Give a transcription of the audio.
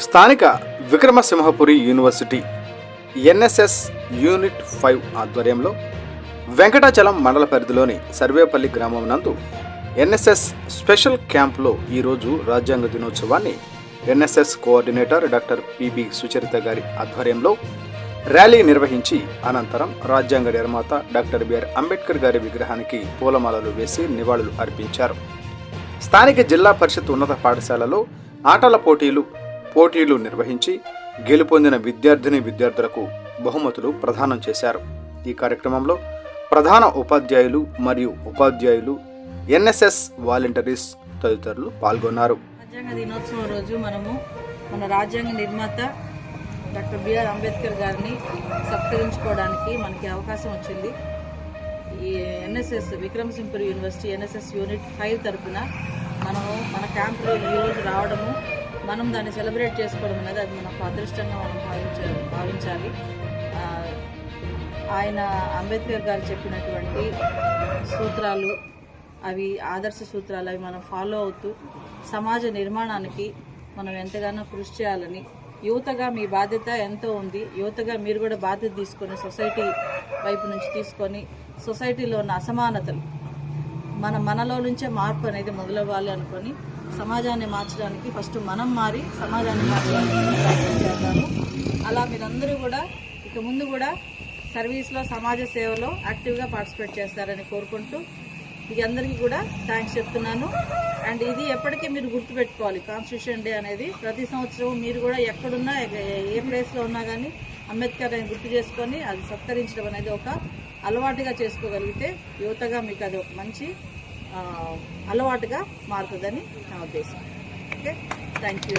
స్థానిక Vikramasimhapuri university NSS unit five ఆధ్వర్యంలో వెంకటాచలం మండల పరిధిలోని సర్వేపల్లి గ్రామం నందు ఎన్ఎస్ఎస్ స్పెషల్ క్యాంప్లో ఈరోజు రాజ్యాంగ దినోత్సవాన్ని NSS coordinator doctor PB Sucharitha గారి ఆధ్వర్యంలో ర్యాలీ నిర్వహించి అనంతరం రాజ్యాంగ నిర్మాత డాక్టర్ బిఆర్ అంబేద్కర్ గారి విగ్రహానికి పూలమాలలు వేసి నివాళులు అర్పించారు. స్థానిక జిల్లా పరిషత్ ఉన్నత పాఠశాలలో ఆటల పోటీలు పోటీలు నిర్వహించి గెలుపొందిన విద్యార్థిని విద్యార్థులకు బహుమతులు ప్రదానం చేశారు. ఈ కార్యక్రమంలో ప్రధాన ఉపాధ్యాయులు మరియు ఉపాధ్యాయులు ఎన్ఎస్ఎస్ వాలంటీర్స్ తదితరులు పాల్గొన్నారు. రాజ్యాంగ దినోత్సవం రోజు మనము మన రాజ్యాంగ నిర్మాత డాక్టర్ బిఆర్ అంబేద్కర్ గారిని సత్కరించుకోవడానికి మనకి అవకాశం వచ్చింది. ఈ NSS Vikramasimhapuri university NSS unit five తరఫున మనము మన క్యాంపులో ఈరోజు రావడము మనం దాన్ని సెలబ్రేట్ చేసుకోవడం అనేది అది మనకు అదృష్టంగా మనం భావించాలి. భావించాలి ఆయన అంబేద్కర్ గారు చెప్పినటువంటి సూత్రాలు అవి ఆదర్శ సూత్రాలు అవి మనం ఫాలో అవుతూ సమాజ నిర్మాణానికి మనం ఎంతగానో కృషి చేయాలని యువతగా మీ బాధ్యత ఎంతో ఉంది యువతగా మీరు కూడా బాధ్యత తీసుకొని సొసైటీ వైపు నుంచి తీసుకొని సొసైటీలో ఉన్న అసమానతలు మన మనలో నుంచే మార్పు అనేది మొదలవ్వాలి అనుకొని సమాజాన్ని మార్చడానికి ఫస్ట్ మనం మారి సమాజాన్ని మార్చడానికి ప్రయత్నం చేద్దాము. అలా మీరందరూ కూడా ఇక ముందు కూడా సర్వీస్లో సమాజ సేవలో యాక్టివ్గా పార్టిసిపేట్ చేస్తారని కోరుకుంటూ మీ అందరికీ కూడా థ్యాంక్స్ చెప్తున్నాను. అండ్ ఇది ఎప్పటికీ మీరు గుర్తుపెట్టుకోవాలి. కాన్స్టిట్యూషన్ డే అనేది ప్రతి సంవత్సరం మీరు కూడా ఎక్కడున్నా ఏ ప్లేస్లో ఉన్నా కానీ అంబేద్కర్ అని గుర్తు చేసుకొని అది సత్కరించడం అనేది ఒక అలవాటుగా చేసుకోగలిగితే యువతగా మీకు అది ఒక మంచి అలవాటుగా మారుతుందని నా ఉద్దేశం. ఓకే? Thank you